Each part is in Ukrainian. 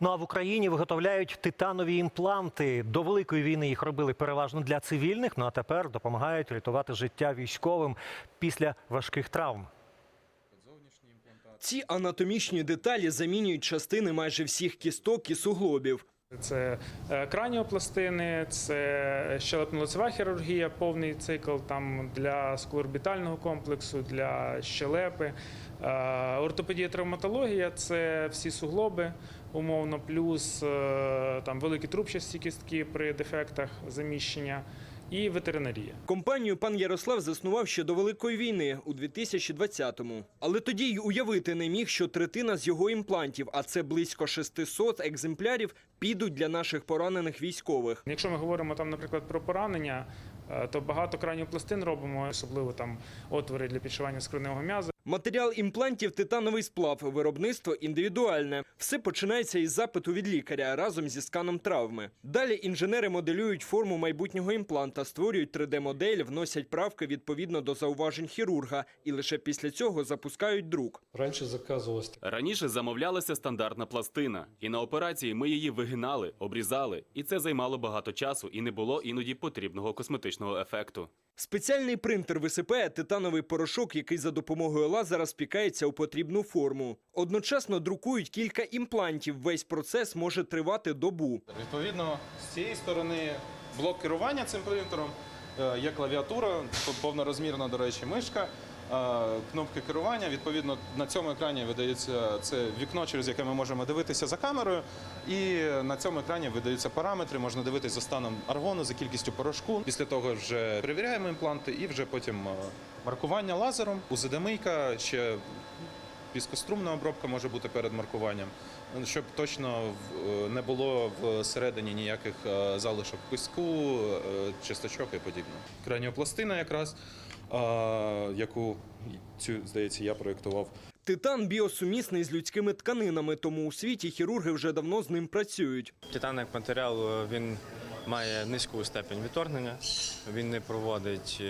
Ну а в Україні виготовляють титанові імпланти. До великої війни їх робили переважно для цивільних. Ну а тепер допомагають рятувати життя військовим після важких травм. Ці анатомічні деталі замінюють частини майже всіх кісток і суглобів. Це е, краніопластини, це щелепно-лицева хірургія, повний цикл там для склоорбітального комплексу, для щелепи. Е, Ортопедія травматологія це всі суглоби, умовно, плюс е, там великі трубчасті кістки при дефектах заміщення і ветеринарія. Компанію пан Ярослав заснував ще до Великої війни у 2020-му. Але тоді й уявити не міг, що третина з його імплантів, а це близько 600 екземплярів, підуть для наших поранених військових. Якщо ми говоримо там, наприклад, про поранення, е, то багато краніопластин робимо, особливо там отвори для підшивання скроневого м'яза. Матеріал імплантів титановий сплав, виробництво індивідуальне. Все починається із запиту від лікаря разом зі сканом травми. Далі інженери моделюють форму майбутнього імпланта, створюють 3D-модель, вносять правки відповідно до зауважень хірурга, і лише після цього запускають друк. Раніше заказувалось Раніше замовлялася стандартна пластина, і на операції ми її вигинали, обрізали, і це займало багато часу, і не було іноді потрібного косметичного ефекту. Спеціальний принтер висипає титановий порошок, який за допомогою лазера спікається у потрібну форму. Одночасно друкують кілька імплантів. Весь процес може тривати добу. Відповідно, з цієї сторони блок керування цим принтером, е, є клавіатура, повнорозмірна, до речі, мишка, кнопки керування. Відповідно, на цьому екрані видається це вікно, через яке ми можемо дивитися за камерою. І на цьому екрані видаються параметри, можна дивитися за станом аргону, за кількістю порошку. Після того вже перевіряємо імпланти і вже потім е, маркування лазером, УЗД-мийка, ще Піскострумна обробка може бути перед маркуванням, щоб точно в- е, не було всередині ніяких е, залишок піску, е, чисточок і подібне. Краніопластина якраз, яку цю, здається, я проєктував. Титан біосумісний з людськими тканинами, тому у світі хірурги вже давно з ним працюють. Титан як матеріал він має низьку степень відторгнення, він не проводить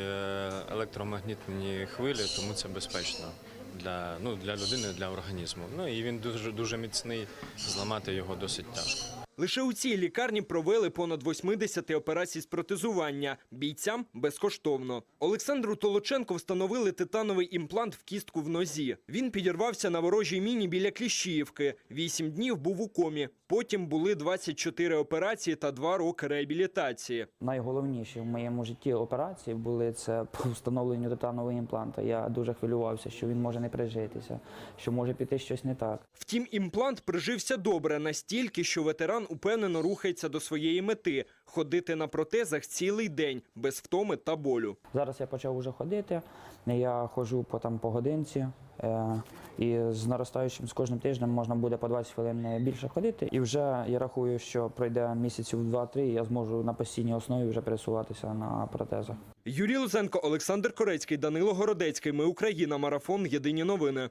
електромагнітні хвилі, тому це безпечно для, ну, для людини, для організму. Ну і він дуже дуже міцний, зламати його досить тяжко. Лише у цій лікарні провели понад 80 операцій з протезування. Бійцям безкоштовно. Олександру Толоченко встановили титановий імплант в кістку в нозі. Він підірвався на ворожій міні біля Кліщіївки. Вісім днів був у комі. Потім були 24 операції та два роки реабілітації. Найголовніші в моєму житті операції були це по встановленню титанового імпланта. Я дуже хвилювався, що він може не прижитися, що може піти щось не так. Втім, імплант прижився добре настільки, що ветеран упевнено рухається до своєї мети ходити на протезах цілий день без втоми та болю. Зараз я почав уже ходити. Я ходжу по там по годинці. е, І з наростаючим з кожним тижнем можна буде по 20 хвилин більше ходити. І вже я рахую, що пройде місяців 2-3, і я зможу на постійній основі вже пересуватися на протезах. Юрій Луценко, Олександр Корецький, Данило Городецький. Ми Україна. Марафон. Єдині новини.